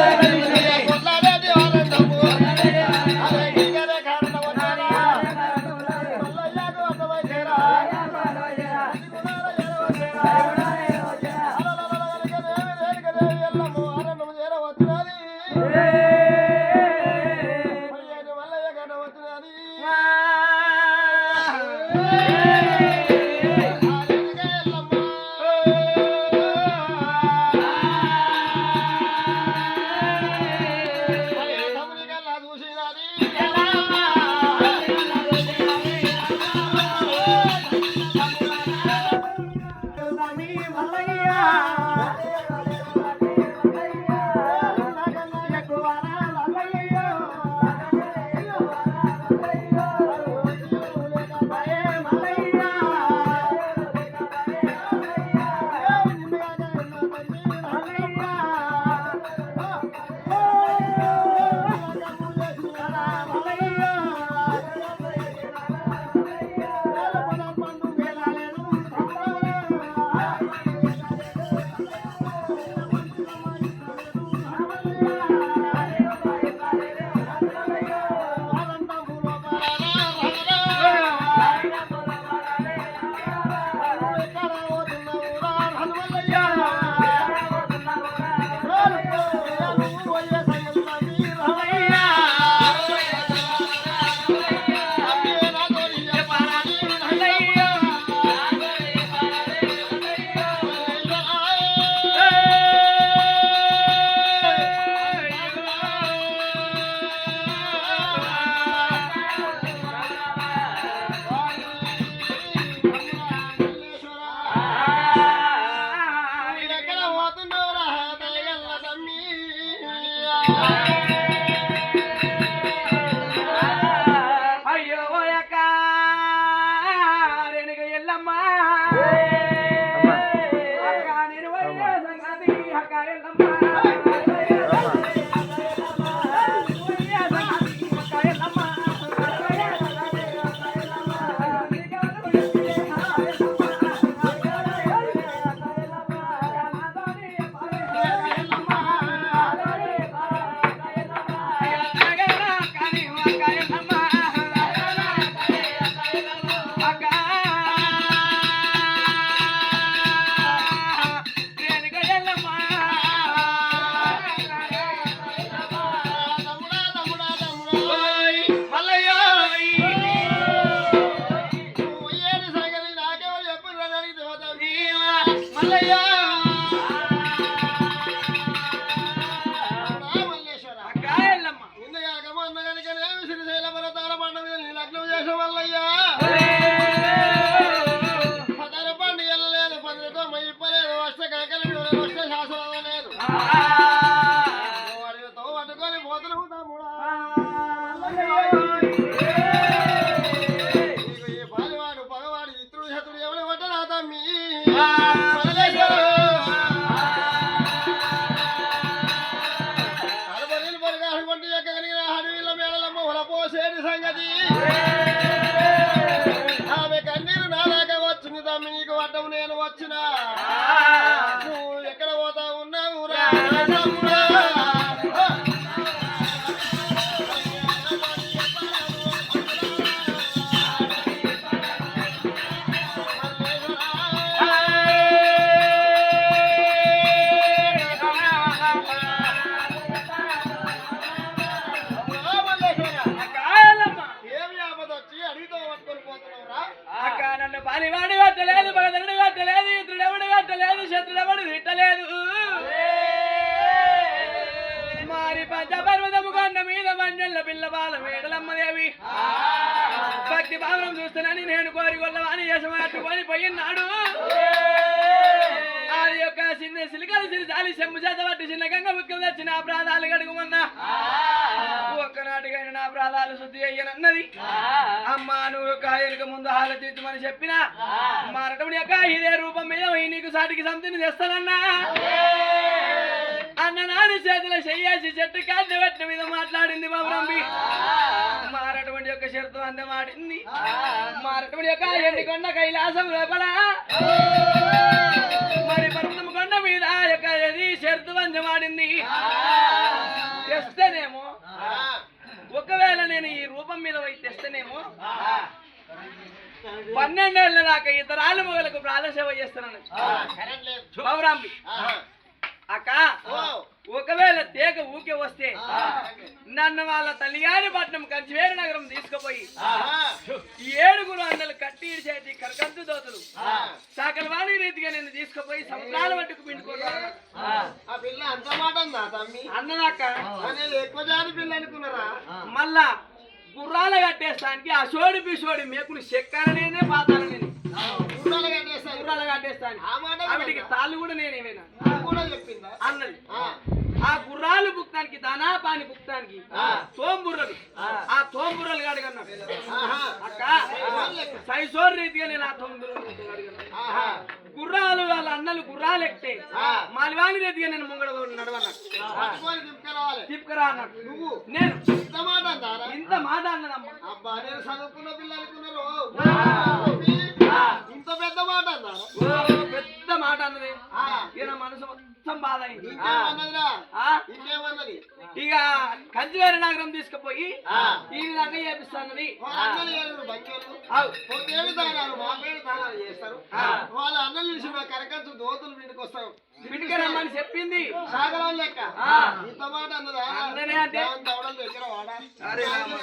Amen. లెక్కలు శాసనం లేదు. తల్లిది తాలి చెంబు చేత పట్టి చిన్న గంగ ముఖ్యం తెచ్చి నా ప్రాధాలు గడుగుమన్నా. ఒక్కనాటికైనా నా ప్రాధాలు శుద్ధి అయ్యనన్నది. అమ్మా నువ్వు కాయలకు ముందు ఆలోచించమని చెప్పిన? మారటముడి యొక్క ఇదే రూపం మీద నీకు సాటికి సంతిని తెస్తానన్నా. అన్న నాని చేతుల చెయ్యేసి చెట్టు కాళ్ళు పెట్టిన మీద మాట్లాడింది బాబురంబి మారటువంటి యొక్క శరతం అందే మాడింది మారటువంటి యొక్క ఎండికొండ కైలాసం లోపల. మరి ప్రశ్న వాడింది తెస్తేనేమో? ఒకవేళ నేను ఈ రూపం మీద పోయి తెస్తేనేమో? పన్నెండేళ్ళ దాకా ఇతరాలు మొగలకు ప్రాణసేవ చేస్తున్నాను బాబురాంబి అక్క ఒకవేళ తేక ఊకే వస్తే. నన్ను వాళ్ళ తల్లిగారి పట్నం కంచివేరు నగరం తీసుకుపోయి ఏడుగురు అన్నలు కట్టి చేతి కరకంతు దోతులు. సకలవాణి రీతిగా నేను తీసుకుపోయి సముద్రాల మట్టుకు అన్నదాక అనుకున్నారా? మళ్ళా గుర్రాలు కట్టేస్తానికి ఆ సోడి పిసోడి మేకులు చెక్కరనేదే పాతాల నేను. గుర్రాలు కట్టేస్తాను ఆ మాట ఆవిడికి తాళ్ళు కూడా నేనేమైనా? అన్నది. బుక్తానికి దానా పాని బుక్తానికి ఆ. తోంబుర్రలు ఆ తోంబుర్రలు అడగన్నాడు. అక్క సైసోర్ రీతిగా నేను ఆ తోంబుర్రలు. గుర్రాలు వాళ్ళ అన్నలు గుర్రాలు ఎక్కితే ఆ. మాలివాణి రీతిగా నేను ముంగడ నడవన్నాడు. తీసుకురా అన్నాడు నువ్వు నేను ఇంత మాట అంటారా ఇంత మాట అన్నదమ్మా అబ్బా నేను చదువుకున్న పిల్ల అనుకున్నారు ఆ. ఇంత పెద్ద మాట ఓ, పెద్ద మాట అన్నది. ఆ. ఇక నా మనసు మొత్తం బాధ అయింది. ఇక కంచివేర నగరం తీసుకుపోయి. ఈ విధంగా చేపిస్తానని. వాళ్ళ అన్నలు చూసి మా దోతులు రమ్మని చెప్పింది. సాగరం లెక్క. ఇంత మాట అన్నదా? అందనే అంటే. దాని దవడల దగ్గర వాడా? అరే రామ.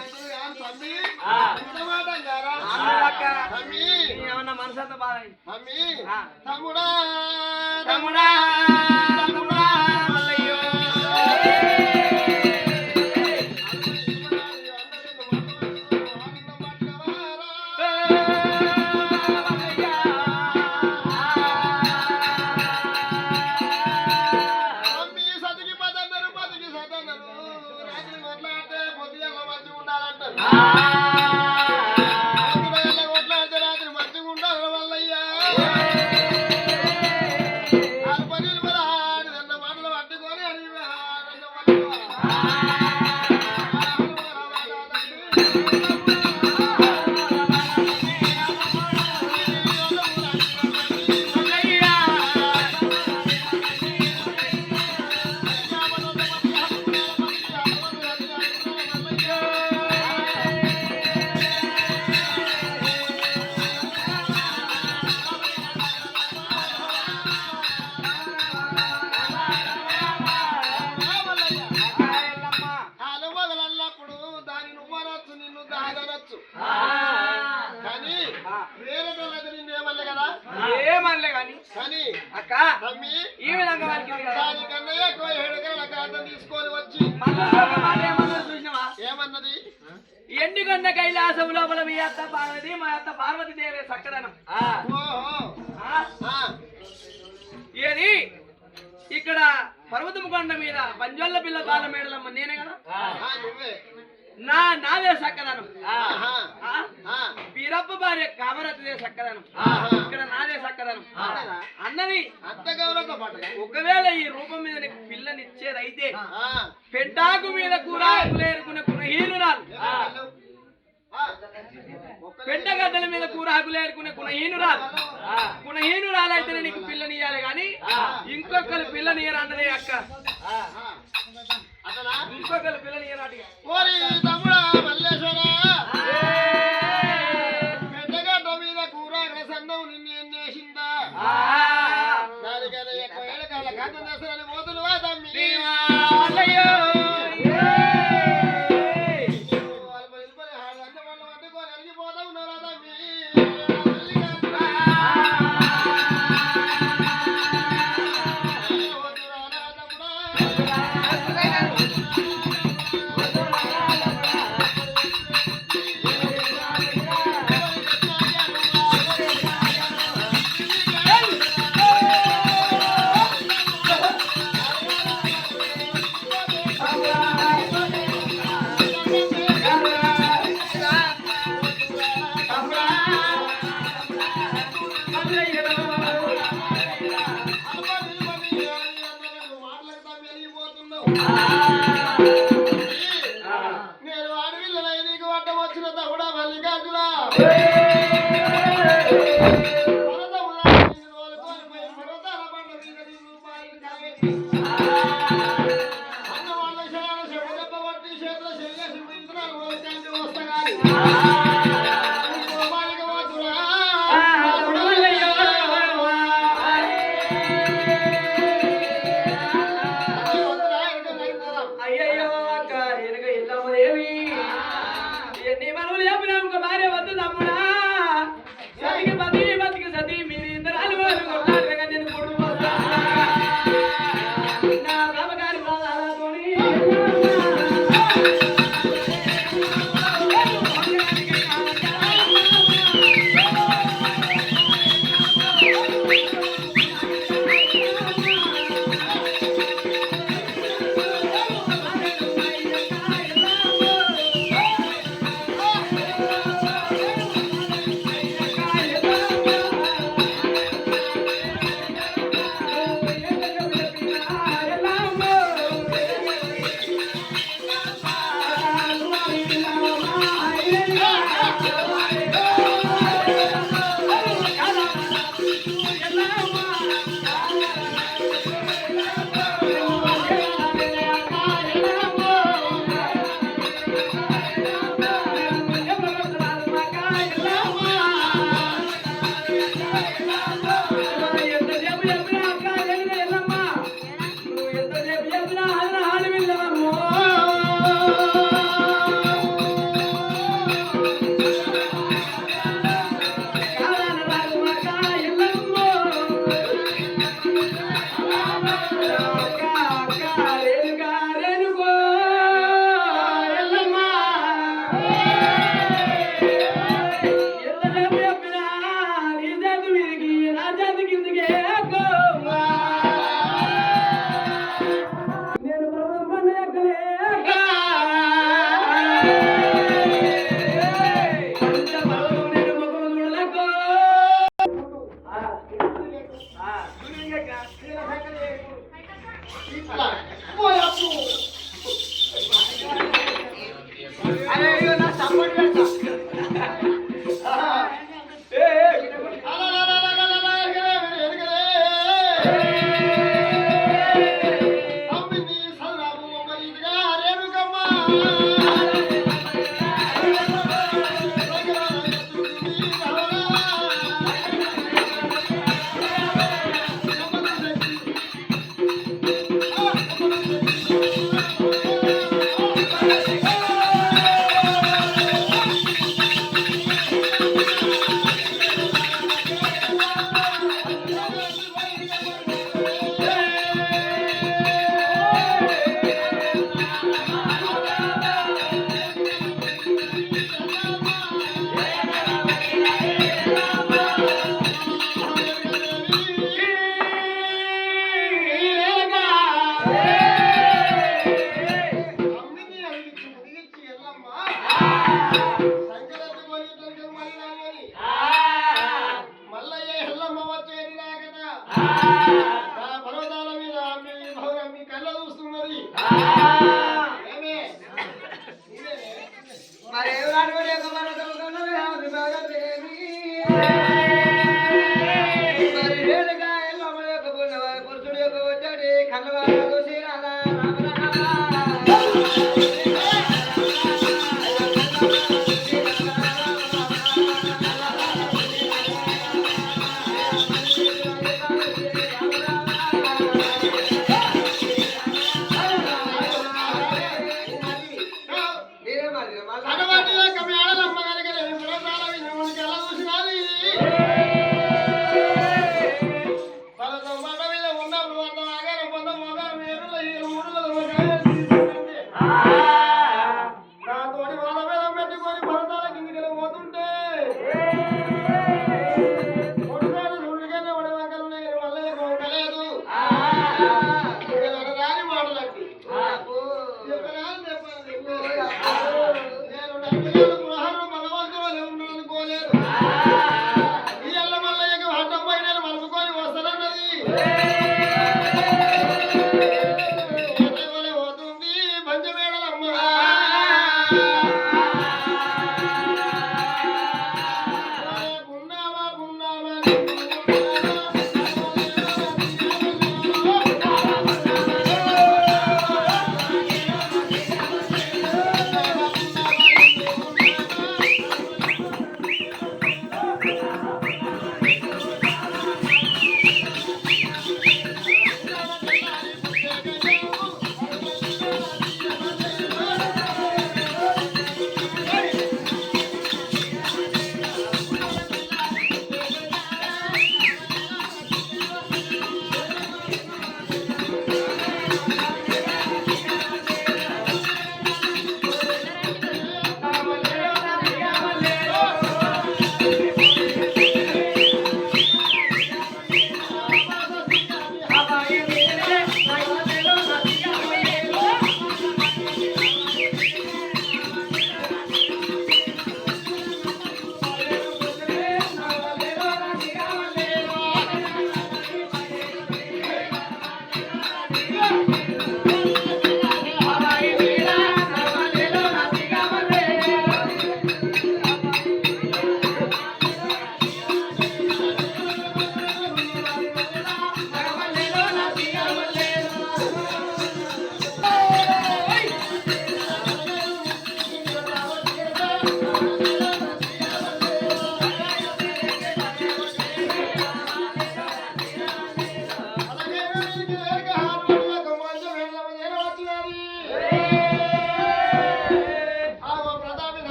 తమ్మి? ఆ. ఇంత మాట అంటారా అన్నదక్క. తమ్మి. ఏమన్నా మనసు అంతా బాధ తమ్ముడా. తమ్ముడా. Ah! బాల మేడలమ్మ నేనే కదా? ఆ, నువ్వే. నా నాదే? ఆ, వీరప్ప భార్య కామరతిదే చక్కదనం ఆహా. ఇక్కడ నాదే చక్కదనం అన్నదా? ఒకవేళ ఈ రూపం మీద నీకు పిల్లనిచ్చేదైతే పెంటాకు మీద కునహీనురాలు ఆ, ఆ, ఒక్క పెంటగద్దల మీద కూరాకులు ఏరుకునే కునహీనురాలు కునహీనురాలైతేనే నీకు పిల్లనియాలి గాని ఇంకొకరు పిల్లనియరు అన్నదే అక్క. ఓరి తమ్ముడా మల్లేశ్వర. పెద్దగడ్డ మీద కూర రసన్నం నిన్ను చేసిందా? దానికైనా ఎక్కువ ఏళ్ళకాళ్ళ కాంతం చేస్తారని పోతులు వా తమ్మి.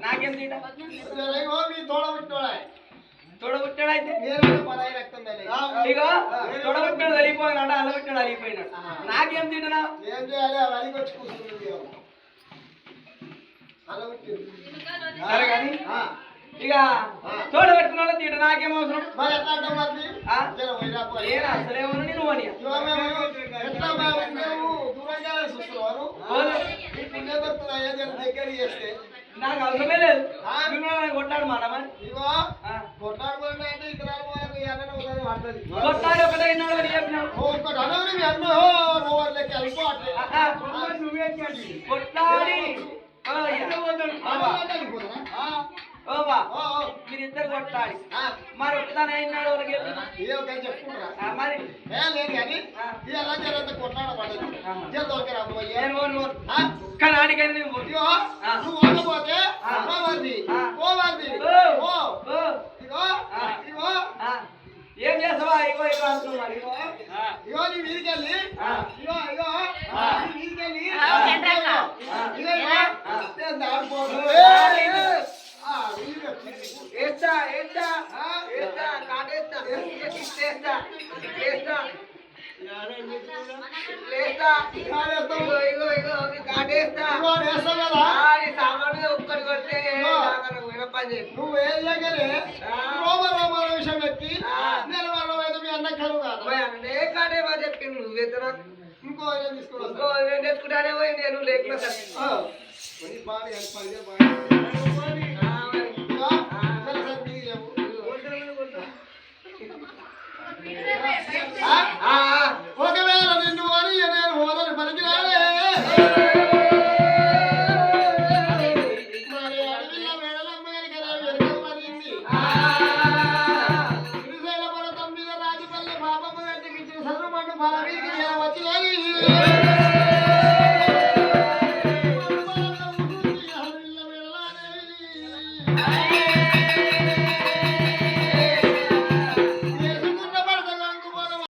నాకేం తోడబుట్టాడా తోడబుట్టాడు అయితే ఇగో తొడబుట్టాడు అలిగిపోయినాడు అలబుట్టాడు అలిగిపోయినాడు నాకేం తింటున్నావు ఏం చేయాలి అలిగి వచ్చి కూర్చుంటుంది సరే కానీ ఇక తోడు పెట్టుకున్న వాళ్ళు తింటే నాకేం అవసరం? నేను అసలే ఉన్నా నేను అని నాకు అవసరమే లేదు. కొట్టాడు మాట మరి? కొట్టాడు ఒకటే కొట్లాడి. ఓవా. మీరిద్దరు కొట్టాలి. మరి ఒక్కదాని అయినాడు వాళ్ళకి మరి. ఒక్కనాడికైనా నేను పోతే ఏం చేసావా? ఇగో ఇగో అంటున్నాడు ఇగో ఇగో నీ మీదికెళ్ళి. ఇగో ఇగో మీదికెళ్ళి. ఇగో ఇగో ఆడిపోతుంది ఏస్తా ఏస్తా ఏస్తా కాటేస్తా ఏస్తా ఏస్తా నువ్వు ఏం దగ్గరే రోమ రోమ విషయం ఎత్తి నేను వాళ్ళ మీద మీ అన్న కలువు కాదే చెప్పింది నువ్వు ఎత్తనా? ఇంకో ఇంకో ఎత్తుకుంటానే పోయి నేను లేకుండా ఆ